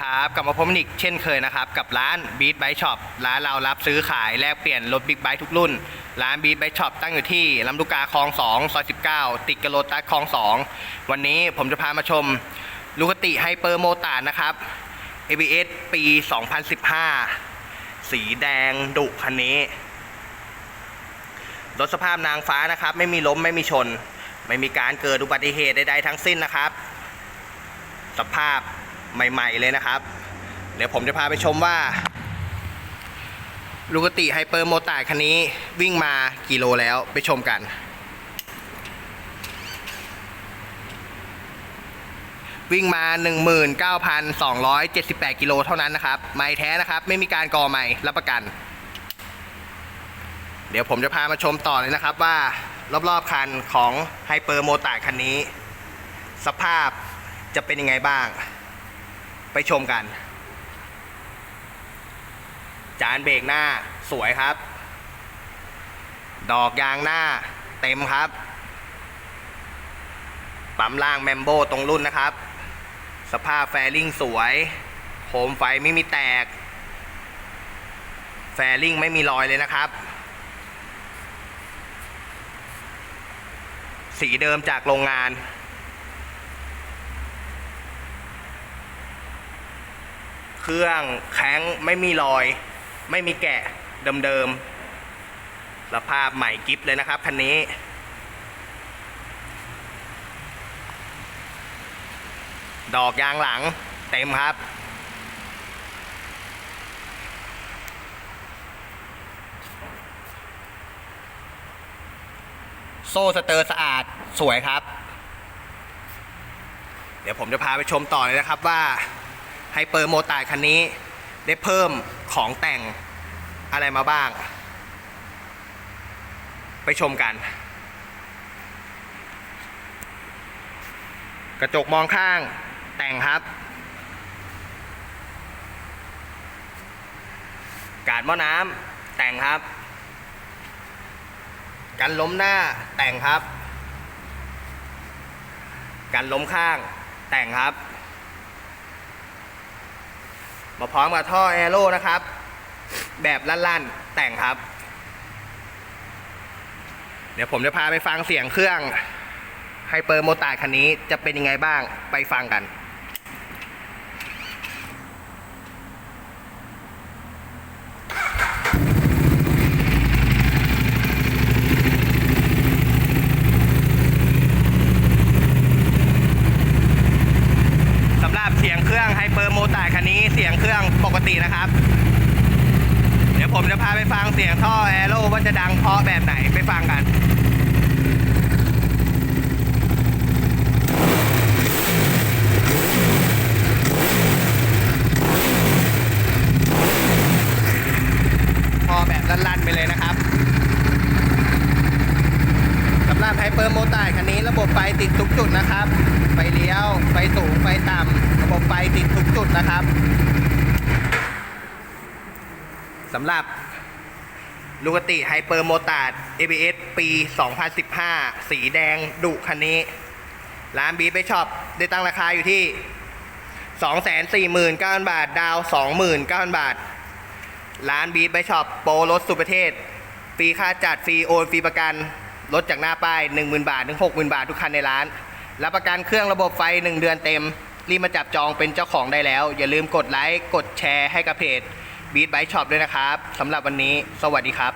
ครับกลับมาพบกันอีกเช่นเคยนะครับ กับร้าน Beat Bike Shop ร้านเรารับซื้อขายแลกเปลี่ยนรถบิ๊กไบค์ทุกรุ่น ร้าน Beat Bike Shop ตั้งอยู่ที่ลำลูกกาคลอง2ซอย19 ติดกับโลตัสคลอง 2 วันนี้ผมจะพามาชมลูกติไฮเปอร์โมตาร์นะครับ ABS ปี 2015 สีแดงดุคันนี้ รถสภาพนางฟ้านะครับ ไม่มีล้มไม่มีชน ไม่มีการเกิดอุบัติเหตุใดๆทั้งสิ้นนะครับ สภาพ ใหม่ ๆ เลยนะครับ เดี๋ยวผมจะพาไปชมว่าลูกติไฮเปอร์โมตาร์คันนี้วิ่งมากี่โลแล้วไปชมกัน วิ่งมา 19,278 กิโลเท่านั้นนะครับ ไม่แท้นะครับ ไม่มีการก่อไม่รับประกัน เดี๋ยวผมจะพามาชมต่อเลยนะครับว่ารอบๆคันของไฮเปอร์โมตาร์คันนี้ สภาพจะเป็นยังไงบ้าง ไปชมกัน จานเบรกหน้าสวยครับ ดอกยางหน้าเต็มครับ ปั๊มล่างแมมโบตรงรุ่นนะครับ สภาพแฟริ่งสวยโคมไฟไม่มีแตก แฟริ่งไม่มีรอยเลยนะครับ สีเดิมจากโรงงาน เค รื่องแข็งไม่มีรอย ไม่มีแกะเดิมๆสภาพใหม่กิฟเลยนะครับคันนี้ ดอกยางหลังเต็มครับโซ่สเตอร์สะอาดสวยครับ เดี๋ยวผมจะพาไปชมต่อเลยนะครับว่า ไฮเปอร์โมตาร์คันนี้ได้เพิ่มของแต่งอะไรมาบ้าง ไปชมกัน กระจกมองข้างแต่งครับ กาดหม้อน้ำแต่งครับ กันล้มหน้าแต่งครับ กันล้มข้างแต่งครับ มาพร้อมกับท่อแอโร่นะครับ แบบลั่นๆ แต่งครับ เดี๋ยวผมจะพาไปฟังเสียงเครื่องไฮเปอร์โมตาร์คันนี้จะเป็นยังไงบ้างไปฟังกัน เสียงเครื่องไฮเปอร์โมตาร์คันนี้เสียงเครื่องปกตินะครับ เดี๋ยวผมจะพาไปฟังเสียงท่อแอโร่ว่าจะดังเพราะแบบไหนไปฟังกันพอแบบลั่นๆไปเลยนะครับสำหรับไฮเปอร์โมตาร์คันนี้ระบบไฟติดทุกจุดนะครับ ไฟเลี้ยว ไฟสูง ไฟต่ำ ระบบไฟติดทุกจุดนะครับ สำหรับลูกติไฮเปอร์โมตาร์ ABS ปี 2015 สีแดงดุคันนี้ ร้านบีไปช็อปได้ตั้งราคาอยู่ที่ 249,000 บาท ดาว 29,000 บาท ร้านบีไบช็อปโปรรถสุประเทศ ฟรีค่าจัดฟรีโอนฟรีประกัน รถจากหน้าป้าย 10,000 บาท ถึง 60,000 บาททุกคันในร้าน รับประกันเครื่องระบบไฟ 1 เดือนเต็ม รีบมาจับจองเป็นเจ้าของได้แล้ว อย่าลืมกดไลค์ กดแชร์ให้กับเพจ บีทไบช็อปด้วยนะครับสำหรับวันนี้สวัสดีครับ